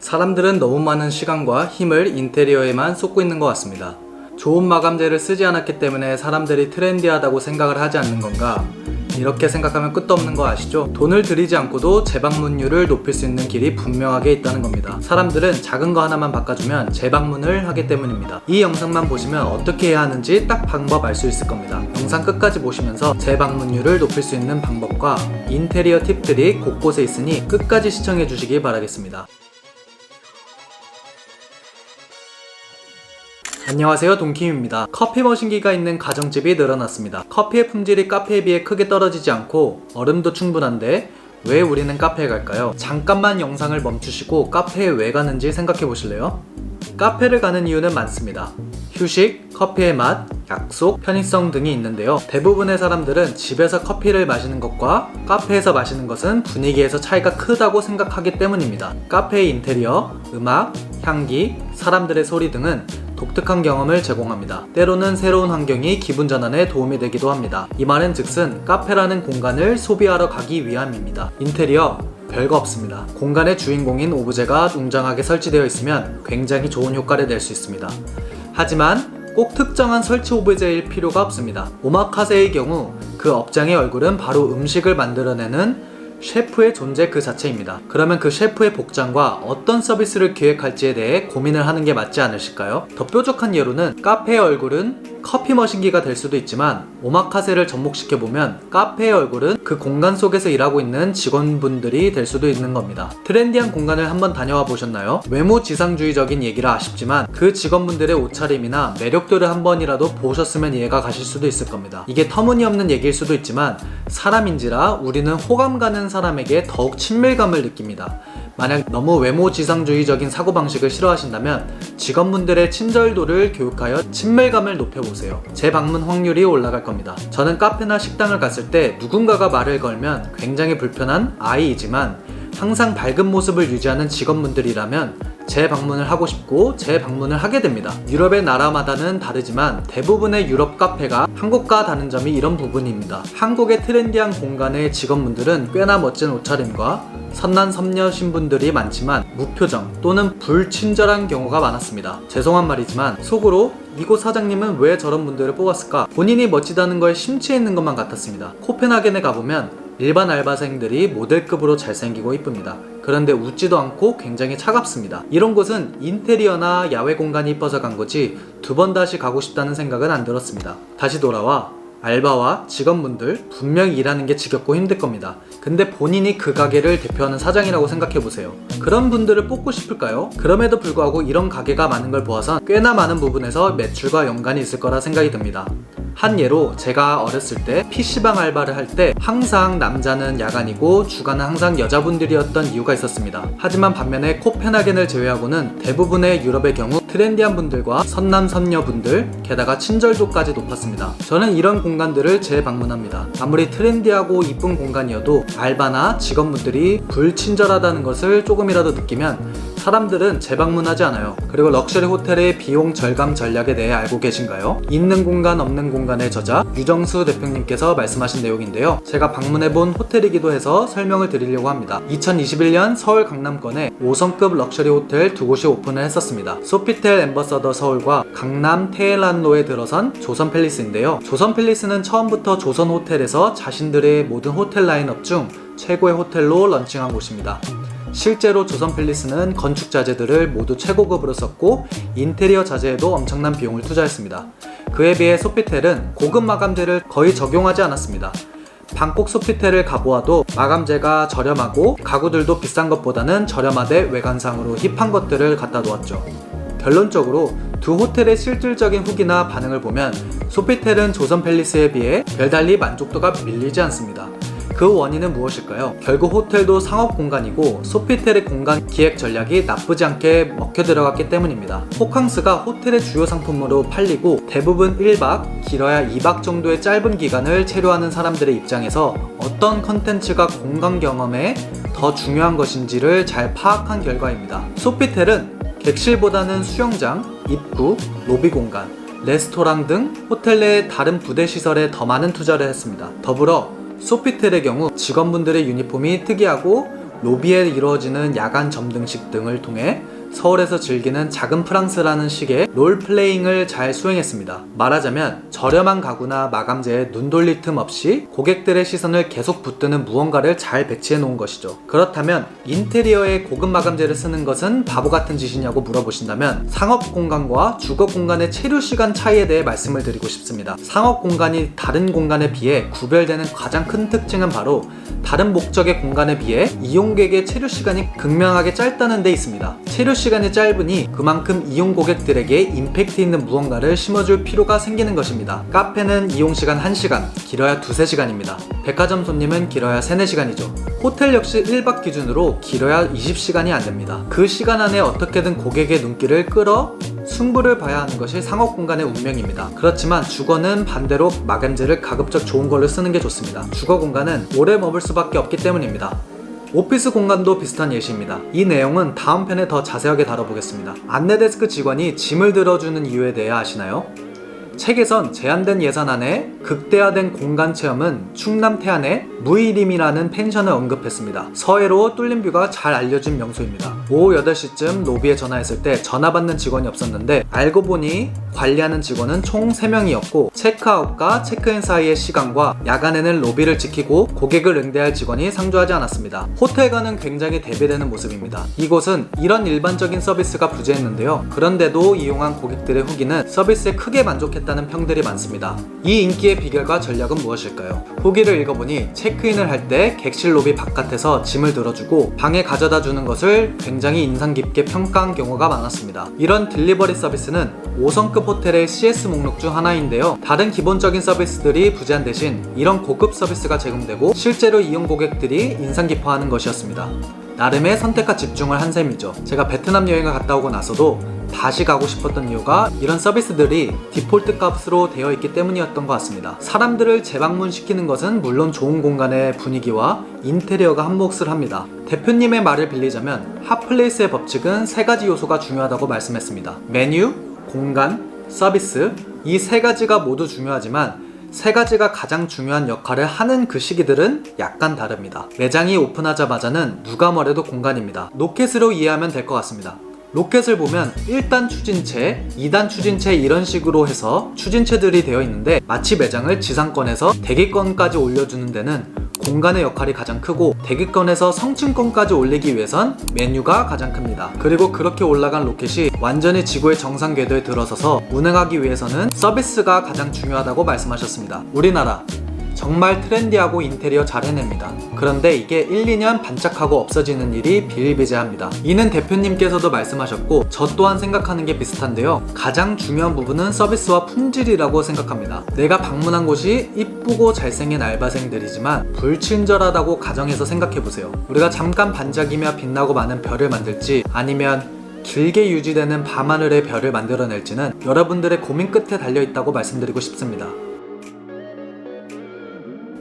사람들은 너무 많은 시간과 힘을 인테리어에만 쏟고 있는 것 같습니다. 좋은 마감재를 쓰지 않았기 때문에 사람들이 트렌디하다고 생각을 하지 않는 건가? 이렇게 생각하면 끝도 없는 거 아시죠? 돈을 들이지 않고도 재방문율을 높일 수 있는 길이 분명하게 있다는 겁니다. 사람들은 작은 거 하나만 바꿔주면 재방문을 하기 때문입니다. 이 영상만 보시면 어떻게 해야 하는지 딱 방법 알 수 있을 겁니다. 영상 끝까지 보시면서 재방문율을 높일 수 있는 방법과 인테리어 팁들이 곳곳에 있으니 끝까지 시청해 주시기 바라겠습니다. 안녕하세요 동킴입니다. 커피 머신기가 있는 가정집이 늘어났습니다. 커피의 품질이 카페에 비해 크게 떨어지지 않고 얼음도 충분한데 왜 우리는 카페에 갈까요? 잠깐만 영상을 멈추시고 카페에 왜 가는지 생각해 보실래요? 카페를 가는 이유는 많습니다. 휴식, 커피의 맛, 약속, 편의성 등이 있는데요. 대부분의 사람들은 집에서 커피를 마시는 것과 카페에서 마시는 것은 분위기에서 차이가 크다고 생각하기 때문입니다. 카페의 인테리어, 음악, 향기, 사람들의 소리 등은 독특한 경험을 제공합니다. 때로는 새로운 환경이 기분 전환에 도움이 되기도 합니다. 이 말은 즉슨 카페라는 공간을 소비하러 가기 위함입니다. 인테리어 별거 없습니다. 공간의 주인공인 오브제가 웅장하게 설치되어 있으면 굉장히 좋은 효과를 낼 수 있습니다. 하지만 꼭 특정한 설치 오브제일 필요가 없습니다. 오마카세의 경우 그 업장의 얼굴은 바로 음식을 만들어내는 셰프의 존재 그 자체입니다. 그러면 그 셰프의 복장과 어떤 서비스를 기획할지에 대해 고민을 하는 게 맞지 않으실까요? 더 뾰족한 예로는 카페의 얼굴은 커피 머신기가 될 수도 있지만 오마카세를 접목시켜 보면 카페의 얼굴은 그 공간 속에서 일하고 있는 직원분들이 될 수도 있는 겁니다. 트렌디한 공간을 한번 다녀와 보셨나요? 외모 지상주의적인 얘기라 아쉽지만 그 직원분들의 옷차림이나 매력도를 한 번이라도 보셨으면 이해가 가실 수도 있을 겁니다. 이게 터무니없는 얘기일 수도 있지만 사람인지라 우리는 호감 가는 사람에게 더욱 친밀감을 느낍니다. 만약 너무 외모 지상주의적인 사고방식을 싫어하신다면 직원분들의 친절도를 교육하여 친밀감을 높여보세요. 재방문 확률이 올라갈 겁니다. 저는 카페나 식당을 갔을 때 누군가가 말을 걸면 굉장히 불편한 아이이지만 항상 밝은 모습을 유지하는 직원분들이라면 재방문을 하고 싶고 재방문을 하게 됩니다. 유럽의 나라마다는 다르지만 대부분의 유럽 카페가 한국과 다른 점이 이런 부분입니다. 한국의 트렌디한 공간의 직원분들은 꽤나 멋진 옷차림과 선난 섬녀 신 분들이 많지만 무표정 또는 불친절한 경우가 많았습니다. 죄송한 말이지만 속으로 이곳 사장님은 왜 저런 분들을 뽑았을까? 본인이 멋지다는 거에 심취해 있는 것만 같았습니다. 코펜하겐에 가보면 일반 알바생들이 모델급으로 잘생기고 이쁩니다. 그런데 웃지도 않고 굉장히 차갑습니다. 이런 곳은 인테리어나 야외 공간이 이뻐서 간 거지 두 번 다시 가고 싶다는 생각은 안 들었습니다. 다시 돌아와 알바와 직원분들 분명히 일하는 게 지겹고 힘들 겁니다. 근데 본인이 그 가게를 대표하는 사장이라고 생각해 보세요. 그런 분들을 뽑고 싶을까요? 그럼에도 불구하고 이런 가게가 많은 걸 보아선 꽤나 많은 부분에서 매출과 연관이 있을 거라 생각이 듭니다. 한 예로 제가 어렸을 때 PC방 알바를 할 때 항상 남자는 야간이고 주간은 항상 여자분들이었던 이유가 있었습니다. 하지만 반면에 코펜하겐을 제외하고는 대부분의 유럽의 경우 트렌디한 분들과 선남 선녀분들 게다가 친절도까지 높았습니다. 저는 이런 공간들을 재방문합니다. 아무리 트렌디하고 이쁜 공간이어도 알바나 직원분들이 불친절하다는 것을 조금이라도 느끼면 사람들은 재방문하지 않아요. 그리고 럭셔리 호텔의 비용 절감 전략에 대해 알고 계신가요? 있는 공간 없는 공간의 저자 유정수 대표님께서 말씀하신 내용인데요. 제가 방문해본 호텔이기도 해서 설명을 드리려고 합니다. 2021년 서울 강남권에 5성급 럭셔리 호텔 두 곳이 오픈을 했었습니다. 소피텔 엠버서더 서울과 강남 테헤란로에 들어선 조선 팰리스인데요. 조선 팰리스는 처음부터 조선 호텔에서 자신들의 모든 호텔 라인업 중 최고의 호텔로 런칭한 곳입니다. 실제로 조선 팰리스는 건축 자재들을 모두 최고급으로 썼고 인테리어 자재에도 엄청난 비용을 투자했습니다. 그에 비해 소피텔은 고급 마감재를 거의 적용하지 않았습니다. 방콕 소피텔을 가보아도 마감재가 저렴하고 가구들도 비싼 것보다는 저렴하되 외관상으로 힙한 것들을 갖다 놓았죠. 결론적으로 두 호텔의 실질적인 후기나 반응을 보면 소피텔은 조선 팰리스에 비해 별달리 만족도가 밀리지 않습니다. 그 원인은 무엇일까요? 결국 호텔도 상업 공간이고 소피텔의 공간 기획 전략이 나쁘지 않게 먹혀 들어갔기 때문입니다. 호캉스가 호텔의 주요 상품으로 팔리고 대부분 1박, 길어야 2박 정도의 짧은 기간을 체류하는 사람들의 입장에서 어떤 컨텐츠가 공간 경험에 더 중요한 것인지를 잘 파악한 결과입니다. 소피텔은 객실보다는 수영장, 입구, 로비 공간, 레스토랑 등 호텔 내 다른 부대 시설에 더 많은 투자를 했습니다. 더불어 소피텔의 경우 직원분들의 유니폼이 특이하고 로비에 이루어지는 야간 점등식 등을 통해 서울에서 즐기는 작은 프랑스라는 식의 롤플레잉을 잘 수행했습니다. 말하자면 저렴한 가구나 마감재에 눈 돌릴 틈 없이 고객들의 시선을 계속 붙드는 무언가를 잘 배치해 놓은 것이죠. 그렇다면 인테리어에 고급 마감재를 쓰는 것은 바보 같은 짓이냐고 물어보신다면 상업 공간과 주거 공간의 체류 시간 차이에 대해 말씀을 드리고 싶습니다. 상업 공간이 다른 공간에 비해 구별되는 가장 큰 특징은 바로 다른 목적의 공간에 비해 이용객의 체류 시간이 극명하게 짧다는 데 있습니다. 체류 시간이 짧으니 그만큼 이용 고객들에게 임팩트 있는 무언가를 심어줄 필요가 생기는 것입니다. 카페는 이용 시간 1시간, 길어야 2, 3시간입니다. 백화점 손님은 길어야 3, 4시간이죠. 호텔 역시 1박 기준으로 길어야 20시간이 안 됩니다. 그 시간 안에 어떻게든 고객의 눈길을 끌어 승부를 봐야 하는 것이 상업 공간의 운명입니다. 그렇지만 주거는 반대로 마감재를 가급적 좋은 걸로 쓰는 게 좋습니다. 주거 공간은 오래 머물 수밖에 없기 때문입니다. 오피스 공간도 비슷한 예시입니다. 이 내용은 다음 편에 더 자세하게 다뤄보겠습니다. 안내데스크 직원이 짐을 들어주는 이유에 대해 아시나요? 책에선 제한된 예산 안에 극대화된 공간 체험은 충남 태안의 무이림이라는 펜션을 언급했습니다. 서해로 뚫린 뷰가 잘 알려진 명소입니다. 오후 8시쯤 로비에 전화했을 때 전화 받는 직원이 없었는데 알고 보니 관리하는 직원은 총 3명이었고 체크아웃과 체크인 사이의 시간과 야간에는 로비를 지키고 고객을 응대할 직원이 상주하지 않았습니다. 호텔과는 굉장히 대비되는 모습입니다. 이곳은 이런 일반적인 서비스가 부재했는데요. 그런데도 이용한 고객들의 후기는 서비스에 크게 만족했다 는 평들이 많습니다. 이 인기의 비결과 전략은 무엇일까요? 후기를 읽어보니 체크인을 할 때 객실 로비 바깥에서 짐을 들어주고 방에 가져다 주는 것을 굉장히 인상 깊게 평가한 경우가 많았습니다. 이런 딜리버리 서비스는 5성급 호텔의 CS 목록 중 하나인데요. 다른 기본적인 서비스들이 부재한 대신 이런 고급 서비스가 제공되고 실제로 이용 고객들이 인상 깊어하는 것이었습니다. 나름의 선택과 집중을 한 셈이죠. 제가 베트남 여행을 갔다 오고 나서도 다시 가고 싶었던 이유가 이런 서비스들이 디폴트 값으로 되어 있기 때문이었던 것 같습니다. 사람들을 재방문시키는 것은 물론 좋은 공간의 분위기와 인테리어가 한몫을 합니다. 대표님의 말을 빌리자면 핫플레이스의 법칙은 세 가지 요소가 중요하다고 말씀했습니다. 메뉴, 공간, 서비스 이 세 가지가 모두 중요하지만 세 가지가 가장 중요한 역할을 하는 그 시기들은 약간 다릅니다. 매장이 오픈하자마자는 누가 뭐래도 공간입니다. 로켓으로 이해하면 될 것 같습니다. 로켓을 보면 1단 추진체, 2단 추진체 이런 식으로 해서 추진체들이 되어 있는데 마치 매장을 지상권에서 대기권까지 올려주는 데는 공간의 역할이 가장 크고 대기권에서 성층권까지 올리기 위해선 메뉴가 가장 큽니다. 그리고 그렇게 올라간 로켓이 완전히 지구의 정상 궤도에 들어서서 운행하기 위해서는 서비스가 가장 중요하다고 말씀하셨습니다. 우리나라 정말 트렌디하고 인테리어 잘 해냅니다. 그런데 이게 1, 2년 반짝하고 없어지는 일이 비일비재합니다. 이는 대표님께서도 말씀하셨고 저 또한 생각하는 게 비슷한데요. 가장 중요한 부분은 서비스와 품질이라고 생각합니다. 내가 방문한 곳이 이쁘고 잘생긴 알바생들이지만 불친절하다고 가정해서 생각해보세요. 우리가 잠깐 반짝이며 빛나고 많은 별을 만들지 아니면 길게 유지되는 밤하늘의 별을 만들어낼지는 여러분들의 고민 끝에 달려있다고 말씀드리고 싶습니다.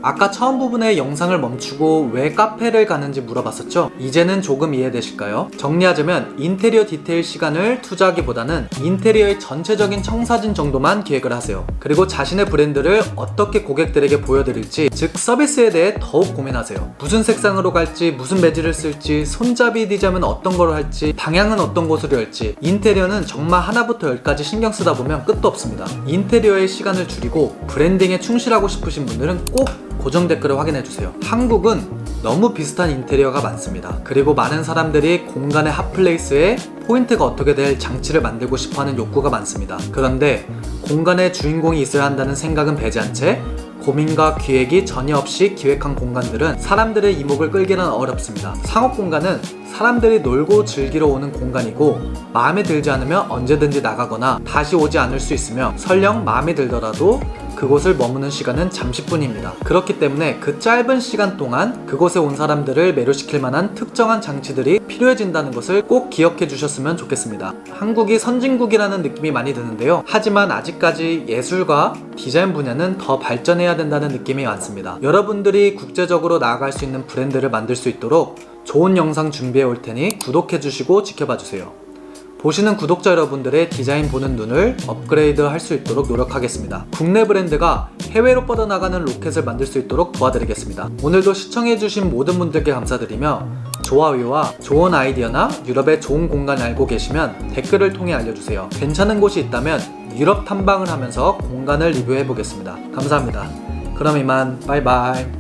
아까 처음 부분에 영상을 멈추고 왜 카페를 가는지 물어봤었죠? 이제는 조금 이해되실까요? 정리하자면 인테리어 디테일 시간을 투자하기보다는 인테리어의 전체적인 청사진 정도만 기획을 하세요. 그리고 자신의 브랜드를 어떻게 고객들에게 보여드릴지, 즉 서비스에 대해 더욱 고민하세요. 무슨 색상으로 갈지, 무슨 매질을 쓸지, 손잡이 디자인은 어떤 거로 할지, 방향은 어떤 곳으로 열지, 인테리어는 정말 하나부터 열까지 신경 쓰다 보면 끝도 없습니다. 인테리어의 시간을 줄이고 브랜딩에 충실하고 싶으신 분들은 꼭 고정 댓글을 확인해 주세요. 한국은 너무 비슷한 인테리어가 많습니다. 그리고 많은 사람들이 공간의 핫플레이스에 포인트가 어떻게 될 장치를 만들고 싶어 하는 욕구가 많습니다. 그런데 공간에 주인공이 있어야 한다는 생각은 배제한 채 고민과 기획이 전혀 없이 기획한 공간들은 사람들의 이목을 끌기는 어렵습니다. 상업 공간은 사람들이 놀고 즐기러 오는 공간이고 마음에 들지 않으면 언제든지 나가거나 다시 오지 않을 수 있으며 설령 마음에 들더라도 그곳을 머무는 시간은 잠시뿐입니다. 그렇기 때문에 그 짧은 시간 동안 그곳에 온 사람들을 매료시킬 만한 특정한 장치들이 필요해진다는 것을 꼭 기억해 주셨으면 좋겠습니다. 한국이 선진국이라는 느낌이 많이 드는데요. 하지만 아직까지 예술과 디자인 분야는 더 발전해야 된다는 느낌이 많습니다. 여러분들이 국제적으로 나아갈 수 있는 브랜드를 만들 수 있도록 좋은 영상 준비해 올 테니 구독해 주시고 지켜봐 주세요. 보시는 구독자 여러분들의 디자인 보는 눈을 업그레이드 할 수 있도록 노력하겠습니다. 국내 브랜드가 해외로 뻗어나가는 로켓을 만들 수 있도록 도와드리겠습니다. 오늘도 시청해주신 모든 분들께 감사드리며 좋아요와 좋은 아이디어나 유럽의 좋은 공간 알고 계시면 댓글을 통해 알려주세요. 괜찮은 곳이 있다면 유럽 탐방을 하면서 공간을 리뷰해보겠습니다. 감사합니다. 그럼 이만 바이바이.